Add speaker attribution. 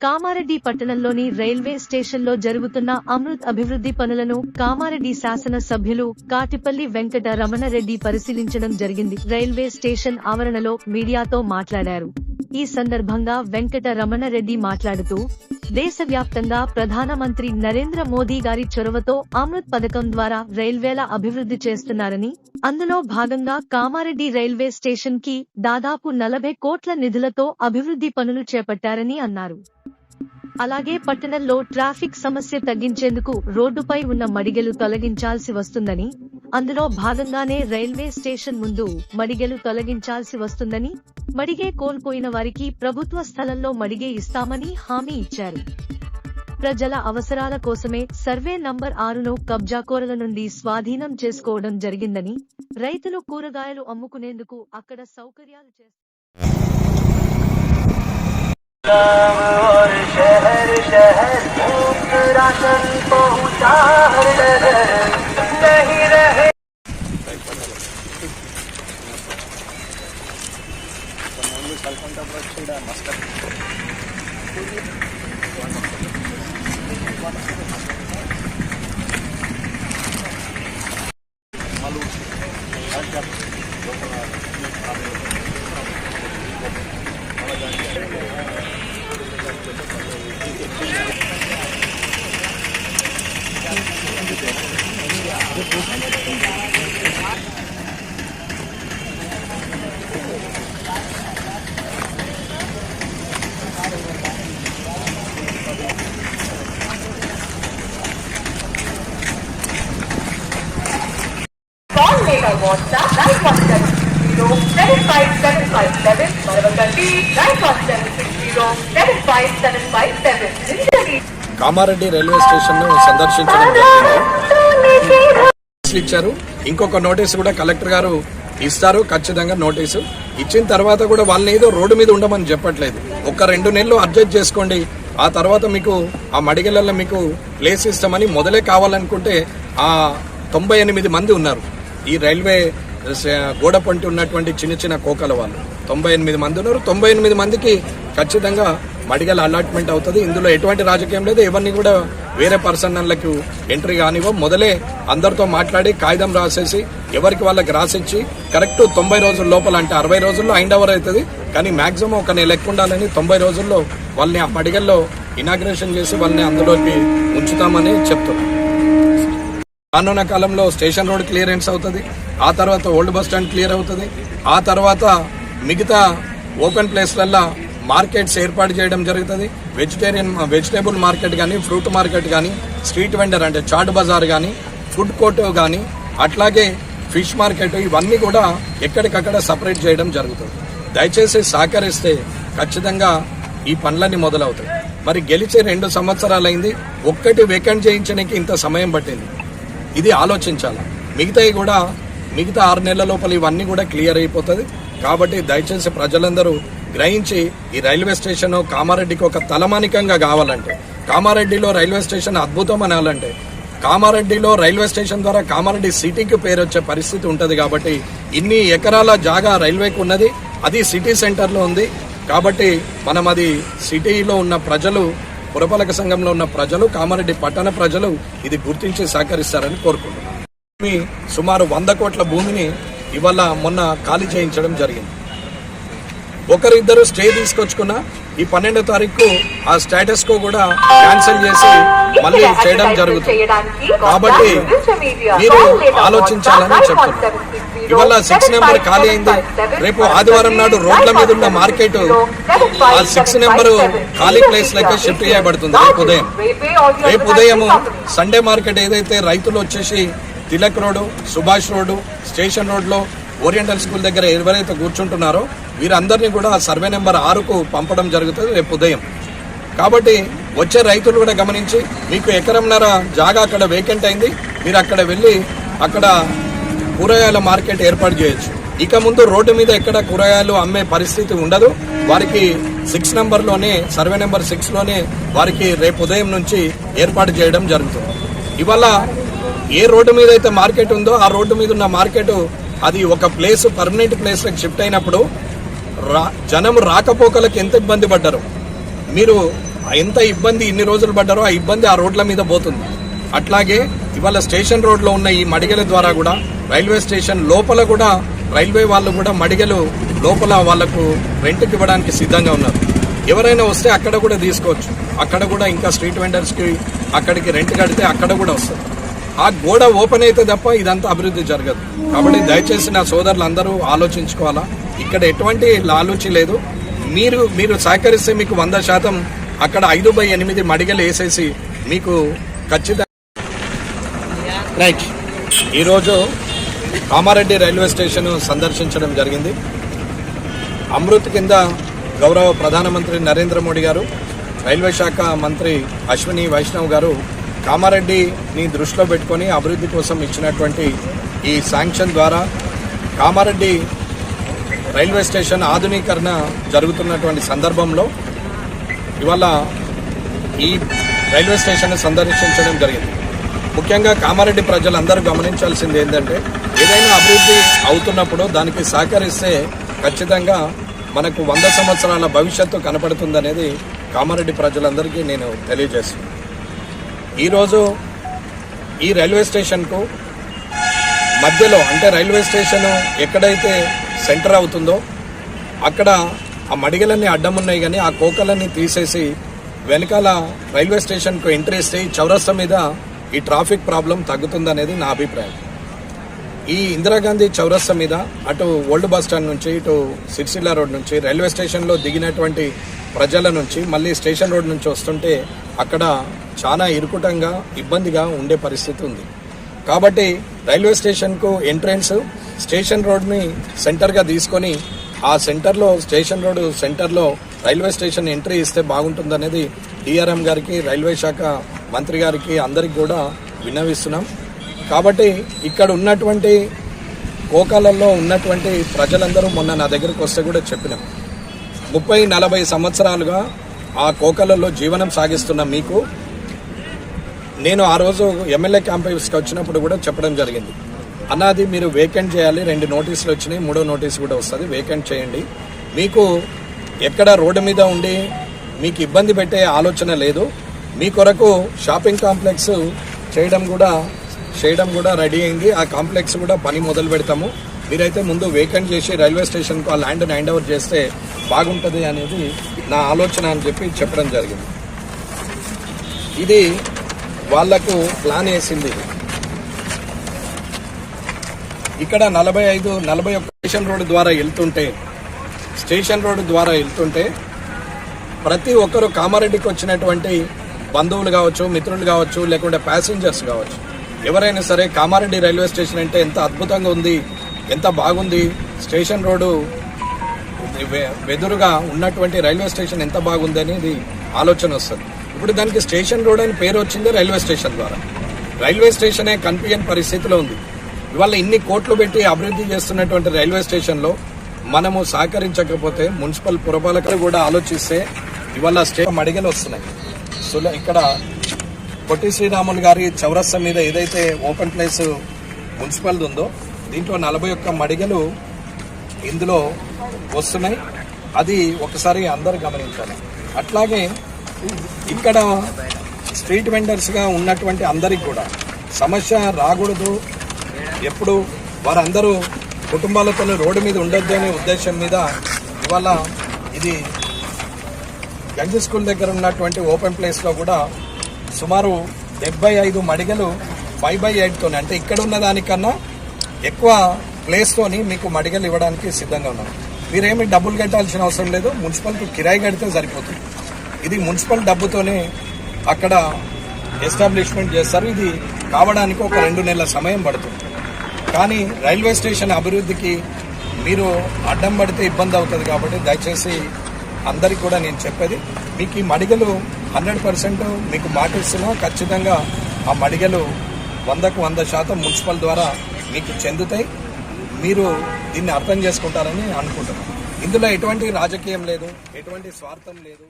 Speaker 1: కామారెడ్డి పట్టణంలోని రైల్వే స్టేషన్లో జరుగుతున్న అమృత్ అభివృద్ధి పనులను కామారెడ్డి శాసన సభ్యులు కాటిపల్లి వెంకట రమణరెడ్డి పరిశీలించడం జరిగింది. రైల్వే స్టేషన్ ఆవరణలో మీడియాతో మాట్లాడారు. ఈ సందర్భంగా వెంకట రమణరెడ్డి మాట్లాడుతూ దేశవ్యాప్తంగా ప్రధానమంత్రి నరేంద్ర మోదీ గారి చొరవతో అమృత్ పథకం ద్వారా రైల్వేల అభివృద్ధి చేస్తున్నారని అందులో భాగంగా కామారెడ్డి రైల్వే స్టేషన్కి దాదాపు నలభై కోట్ల నిధులతో అభివృద్ధి పనులు చేపట్టారని అన్నారు. అలాగే పట్టణంలో ట్రాఫిక్ సమస్య తగ్గించేందుకు రోడ్డుపై ఉన్న మడిగెలు తొలగించాల్సి వస్తుందని అందులో భాగంగానే రైల్వే స్టేషన్ ముందు మడిగెలు తొలగించాల్సి వస్తుందని మడిగే కోల్పోయిన వారికి ప్రభుత్వ స్థలంలో మడిగే ఇస్తామని హామీ ఇచ్చారు. ప్రజల అవసరాల కోసమే సర్వే నంబర్ ఆరును కబ్జాకోరల నుండి స్వాధీనం చేసుకోవడం జరిగిందని రైతులు కూరగాయలు అమ్ముకునేందుకు అక్కడ సౌకర్యాలు చేస్తారు
Speaker 2: और शहर शहर धूप राशन पहुँचा नहीं रहे।
Speaker 3: मस्त five seven six zero seven five seven five seven.
Speaker 4: Kamareddy railway station సందర్శించడం జరిగింది. ఇచ్చారు. ఇంకొక నోటీస్ కూడా కలెక్టర్ గారు ఇస్తారు. ఖచ్చితంగా నోటీసు ఇచ్చిన తర్వాత కూడా వాళ్ళని ఏదో రోడ్డు మీద ఉండమని చెప్పట్లేదు. ఒక రెండు నెలలు అడ్జస్ట్ చేసుకోండి. ఆ తర్వాత మీకు ఆ మడిగలలో మీకు ప్లేస్ ఇస్తామని మొదలే కావాలనుకుంటే ఆ తొంభై ఎనిమిది మంది ఉన్నారు. ఈ రైల్వే గోడ పంటి ఉన్నటువంటి చిన్న చిన్న కోకల వాళ్ళు. తొంభై ఎనిమిది మంది ఉన్నారు. తొంభై ఎనిమిది మందికి ఖచ్చితంగా మడిగల అలాట్మెంట్ అవుతుంది. ఇందులో ఎటువంటి రాజకీయం లేదు. ఎవరిని కూడా వేరే పర్సన్లకు ఎంట్రీ కానివ్వం. మొదలే అందరితో మాట్లాడి కాగితం రాసేసి ఎవరికి వాళ్ళకి రాసిచ్చి కరెక్ట్ తొంభై రోజుల లోపల అంటే అరవై రోజుల్లో ఐండ్ అవర్ అవుతుంది. కానీ మాక్సిమం ఒక నెల ఎక్కువ ఉండాలని తొంభై రోజుల్లో వాళ్ళని ఆ మడిగల్లో ఇనాగ్రేషన్ చేసి వాళ్ళని అందులోకి ఉంచుతామని చెప్తున్నాం. రానున్న కాలంలో స్టేషన్ రోడ్ క్లియరెన్స్ అవుతుంది. ఆ తర్వాత ఓల్డ్ బస్ స్టాండ్ క్లియర్ అవుతుంది. ఆ తర్వాత మిగతా ఓపెన్ ప్లేస్లల్లో మార్కెట్స్ ఏర్పాటు చేయడం జరుగుతుంది. వెజిటేరియన్ వెజిటేబుల్ మార్కెట్ కానీ ఫ్రూట్ మార్కెట్ కానీ స్ట్రీట్ వెండర్ అంటే చాట్ బజార్ కానీ ఫుడ్ కోర్ట్ కానీ అట్లాగే ఫిష్ మార్కెట్ ఇవన్నీ కూడా ఎక్కడికక్కడ సపరేట్ చేయడం జరుగుతుంది. దయచేసి సహకరిస్తే ఖచ్చితంగా ఈ పనులన్నీ మొదలవుతాయి. మరి గెలిచే రెండు సంవత్సరాలైంది. ఒక్కటి వేకెంట్ చేయించడానికి ఇంత సమయం పట్టింది. ఇది ఆలోచించాలి. మిగతాయి కూడా మిగతా ఆరు నెలల లోపల ఇవన్నీ కూడా క్లియర్ అయిపోతుంది. కాబట్టి దయచేసి ప్రజలందరూ గ్రహించి ఈ రైల్వే స్టేషన్ కామారెడ్డికి ఒక తలమానికంగా కావాలంటే కామారెడ్డిలో రైల్వే స్టేషన్ అద్భుతం అనాలంటే కామారెడ్డిలో రైల్వే స్టేషన్ ద్వారా కామారెడ్డి సిటీకి పేరు వచ్చే పరిస్థితి ఉంటుంది కాబట్టి ఇన్ని ఎకరాల జాగా రైల్వేకి ఉన్నది అది సిటీ సెంటర్లో ఉంది. కాబట్టి మనం అది సిటీలో ఉన్న ప్రజలు పురపాలక సంఘంలో ఉన్న ప్రజలు కామారెడ్డి పట్టణ ప్రజలు ఇది గుర్తించి సహకరిస్తారని కోరుకుంటున్నాను సుమారు వంద కోట్ల భూమిని ఇవాళ మొన్న ఖాళీ చేయించడం జరిగింది. ఒకరిద్దరు స్టే తీసుకొచ్చుకున్న ఈ పన్నెండో తారీఖు ఆ స్టేటస్ కో కూడా క్యాన్సిల్ చేసి మళ్ళీ చేయడం జరుగుతుంది. కాబట్టి మీరు ఆలోచించాలని చెప్తున్నారు ఇవాళ సిక్స్ నెంబర్ ఖాళీ అయింది. రేపు ఆదివారం నాడు రోడ్ల మీద ఉన్న మార్కెట్ ఆ సిక్స్ నెంబర్ ఖాళీ ప్లేస్ లెక్క షిఫ్ట్ చేయబడుతుంది. రేపు ఉదయం. రేపు ఉదయం సండే మార్కెట్ ఏదైతే రైతులు వచ్చేసి Tilak road Subhash road station రోడ్లో ఓరియంటల్ స్కూల్ దగ్గర ఎవరైతే కూర్చుంటున్నారో వీరందరినీ కూడా సర్వే నెంబర్ ఆరుకు పంపడం జరుగుతుంది రేపు ఉదయం. కాబట్టి వచ్చే రైతులు కూడా గమనించి మీకు ఎకరంన్నర జాగా అక్కడ వేకెంట్ అయింది. మీరు అక్కడ వెళ్ళి అక్కడ కూరగాయల మార్కెట్ ఏర్పాటు చేయొచ్చు. ఇక ముందు రోడ్డు మీద ఎక్కడ కూరగాయలు అమ్మే పరిస్థితి ఉండదు. వారికి సిక్స్ నెంబర్లోనే సర్వే నెంబర్ సిక్స్లోనే వారికి రేపు ఉదయం నుంచి ఏర్పాటు చేయడం జరుగుతుంది. ఇవాళ ఏ రోడ్డు మీద అయితే మార్కెట్ ఉందో ఆ రోడ్డు మీద ఉన్న మార్కెట్ అది ఒక ప్లేస్ పర్మనెంట్ ప్లేస్లోకి షిఫ్ట్ అయినప్పుడు రా జనం రాకపోకలకు ఎంత ఇబ్బంది పడ్డారు? మీరు ఎంత ఇబ్బంది ఇన్ని రోజులు పడ్డారో ఆ ఇబ్బంది ఆ రోడ్ల మీద పోతుంది. అట్లాగే ఇవాళ స్టేషన్ రోడ్లో ఉన్న ఈ మడిగల ద్వారా కూడా రైల్వే స్టేషన్ లోపల కూడా రైల్వే వాళ్ళు కూడా మడిగలు లోపల వాళ్ళకు రెంట్కి ఇవ్వడానికి సిద్ధంగా ఉన్నారు. ఎవరైనా వస్తే అక్కడ కూడా తీసుకోవచ్చు. అక్కడ కూడా ఇంకా స్ట్రీట్ వెండర్స్కి అక్కడికి రెంట్ కడితే అక్కడ కూడా వస్తుంది. ఆ గోడ ఓపెన్ అయితే తప్ప ఇదంతా అభివృద్ధి జరగదు. కాబట్టి దయచేసి నా సోదరులు అందరూ ఆలోచించుకోవాలా? ఇక్కడ ఎటువంటి లాలూచి లేదు. మీరు మీరు సహకరిస్తే మీకు వంద శాతం అక్కడ ఐదు బై ఎనిమిది మడిగలు వేసేసి మీకు ఖచ్చితంగా రైట్. ఈరోజు కామారెడ్డి రైల్వే స్టేషన్ సందర్శించడం జరిగింది. అమృత్ కింద గౌరవ ప్రధానమంత్రి నరేంద్ర మోడీ గారు రైల్వే శాఖ మంత్రి అశ్విని వైష్ణవ్ గారు కామారెడ్డిని దృష్టిలో పెట్టుకొని అభివృద్ధి కోసం ఇచ్చినటువంటి ఈ శాంక్షన్ ద్వారా కామారెడ్డి రైల్వే స్టేషన్ ఆధునీకరణ జరుగుతున్నటువంటి సందర్భంలో ఇవాళ ఈ రైల్వే స్టేషన్ సందర్శించడం జరిగింది. ముఖ్యంగా కామారెడ్డి ప్రజలందరూ గమనించాల్సింది ఏంటంటే ఏదైనా అభివృద్ధి అవుతున్నప్పుడు దానికి సహకరిస్తే ఖచ్చితంగా మనకు వంద సంవత్సరాల భవిష్యత్తు కనపడుతుందనేది కామారెడ్డి ప్రజలందరికీ నేను తెలియజేస్తున్నాను. ఈరోజు ఈ రైల్వే స్టేషన్కు మధ్యలో అంటే రైల్వే స్టేషన్ ఎక్కడైతే సెంటర్ అవుతుందో అక్కడ ఆ మడిగలన్నీ అడ్డం ఉన్నాయి కానీ ఆ కోకలన్నీ తీసేసి వెనకాల రైల్వే స్టేషన్కు ఎంట్రీ ఇస్తే ఈ చౌరస్తా మీద ఈ ట్రాఫిక్ ప్రాబ్లం తగ్గుతుందనేది నా అభిప్రాయం. ఈ ఇందిరాగాంధీ చౌరస్తా మీద అటు ఓల్డ్ బస్ స్టాండ్ నుంచి ఇటు సిరిసిల్ల రోడ్ నుంచి రైల్వే స్టేషన్లో దిగినటువంటి ప్రజల నుంచి మళ్ళీ స్టేషన్ రోడ్ నుంచి వస్తుంటే అక్కడ చాలా ఇరుకుటంగా ఇబ్బందిగా ఉండే పరిస్థితి ఉంది. కాబట్టి రైల్వే స్టేషన్కు ఎంట్రన్స్ స్టేషన్ రోడ్ని సెంటర్గా తీసుకొని ఆ సెంటర్లో స్టేషన్ రోడ్ సెంటర్లో రైల్వే స్టేషన్ ఎంట్రీ ఇస్తే బాగుంటుందనేది డిఆర్ఎం గారికి రైల్వే శాఖ మంత్రి గారికి అందరికి కూడా విన్నవిస్తున్నాం. కాబట్టి ఇక్కడ ఉన్నటువంటి కోకాలలో ఉన్నటువంటి ప్రజలందరూ మొన్న నా దగ్గరకు వస్తే కూడా చెప్పినాం. ముప్పై నలభై సంవత్సరాలుగా ఆ కోకలలో జీవనం సాగిస్తున్న మీకు నేను ఆ రోజు ఎమ్మెల్యే క్యాంపస్కి వచ్చినప్పుడు కూడా చెప్పడం జరిగింది. అన్నది మీరు వేకెంట్ చేయాలి రెండు నోటీసులు వచ్చినాయి మూడో నోటీస్ కూడా వస్తుంది వేకెంట్ చేయండి. మీకు ఎక్కడ రోడ్డు మీద ఉండి మీకు ఇబ్బంది పెట్టే ఆలోచన లేదు. మీ కొరకు షాపింగ్ కాంప్లెక్స్ చేయడం కూడా చేయడం కూడా రెడీ అయింది. ఆ కాంప్లెక్స్ కూడా పని మొదలు పెడతాము. మీరైతే ముందు వేకెంట్ చేసి రైల్వే స్టేషన్కు ఆ ల్యాండ్ హ్యాండ్ ఓవర్ చేస్తే బాగుంటుంది అనేది నా ఆలోచన అని చెప్పి చెప్పడం జరిగింది. ఇది వాళ్ళకు ప్లాన్ వేసింది. ఇక్కడ నలభై ఐదు నలభై ఒక్క స్టేషన్ రోడ్డు ద్వారా వెళ్తుంటే స్టేషన్ రోడ్ ద్వారా వెళ్తుంటే ప్రతి ఒక్కరు కామారెడ్డికి వచ్చినటువంటి బంధువులు కావచ్చు మిత్రులు కావచ్చు లేకుంటే ప్యాసింజర్స్ కావచ్చు. ఎవరైనా సరే కామారెడ్డి రైల్వే స్టేషన్ అంటే ఎంత అద్భుతంగా ఉంది ఎంత బాగుంది స్టేషన్ రోడ్డు వెదురుగా ఉన్నటువంటి రైల్వే స్టేషన్ ఎంత బాగుంది అనేది ఆలోచన వస్తుంది. ఇప్పుడు దానికి స్టేషన్ రోడ్ అని పేరు వచ్చింది రైల్వే స్టేషన్ ద్వారా. రైల్వే స్టేషనే కనిపించని పరిస్థితిలో ఉంది. ఇవాళ ఇన్ని కోట్లు పెట్టి అభివృద్ధి చేస్తున్నటువంటి రైల్వే స్టేషన్లో మనము సహకరించకపోతే మున్సిపల్ పురపాలకులు కూడా ఆలోచిస్తే ఇవాళ స్టే మడిగలు వస్తున్నాయి. సో ఇక్కడ పొట్టి శ్రీరాములు గారి చౌరస్తా మీద ఏదైతే ఓపెన్ ప్లేస్ మున్సిపల్ ఉందో దీంట్లో నలభై ఒక్క మడిగలు ఇందులో వస్తున్నాయి. అది ఒకసారి అందరు గమనించాలి. అట్లాగే ఇక్కడ స్ట్రీట్ వెండర్స్గా ఉన్నటువంటి అందరికి కూడా సమస్య రాకూడదు. ఎప్పుడు వారందరూ కుటుంబాలతో రోడ్డు మీద ఉండొద్దు అనే ఉద్దేశం మీద ఇవాళ ఇది గంజి స్కూల్ దగ్గర ఉన్నటువంటి ఓపెన్ ప్లేస్లో కూడా సుమారు డెబ్బై ఐదు మడిగలు ఫైవ్ బై ఎయిట్తోనే అంటే ఇక్కడ ఉన్న దానికన్నా ఎక్కువ ప్లేస్తోని మీకు మడిగలు ఇవ్వడానికి సిద్ధంగా ఉన్నాం. మీరేమి డబ్బులు కట్టాల్సిన అవసరం లేదు. మున్సిపల్కి కిరాయి కడితే సరిపోతుంది. ఇది మున్సిపల్ డబ్బుతోనే అక్కడ ఎస్టాబ్లిష్మెంట్ చేస్తారు. ఇది కావడానికి ఒక రెండు నెలల సమయం పడుతుంది. కానీ రైల్వే స్టేషన్ అభివృద్ధికి మీరు అడ్డం పడితే ఇబ్బంది అవుతుంది కాబట్టి దయచేసి అందరికి కూడా నేను చెప్పేది మీకు ఈ మడిగలు హండ్రెడ్ పర్సెంట్ మీకు మాటిస్తున్నా ఖచ్చితంగా ఆ మడిగలు వందకు వంద శాతం మున్సిపల్ ద్వారా మీకు చెందుతాయి. మీరు దీన్ని అర్థం చేసుకుంటారని అనుకుంటున్నాను. ఇందులో ఎటువంటి రాజకీయం లేదు ఎటువంటి స్వార్థం లేదు.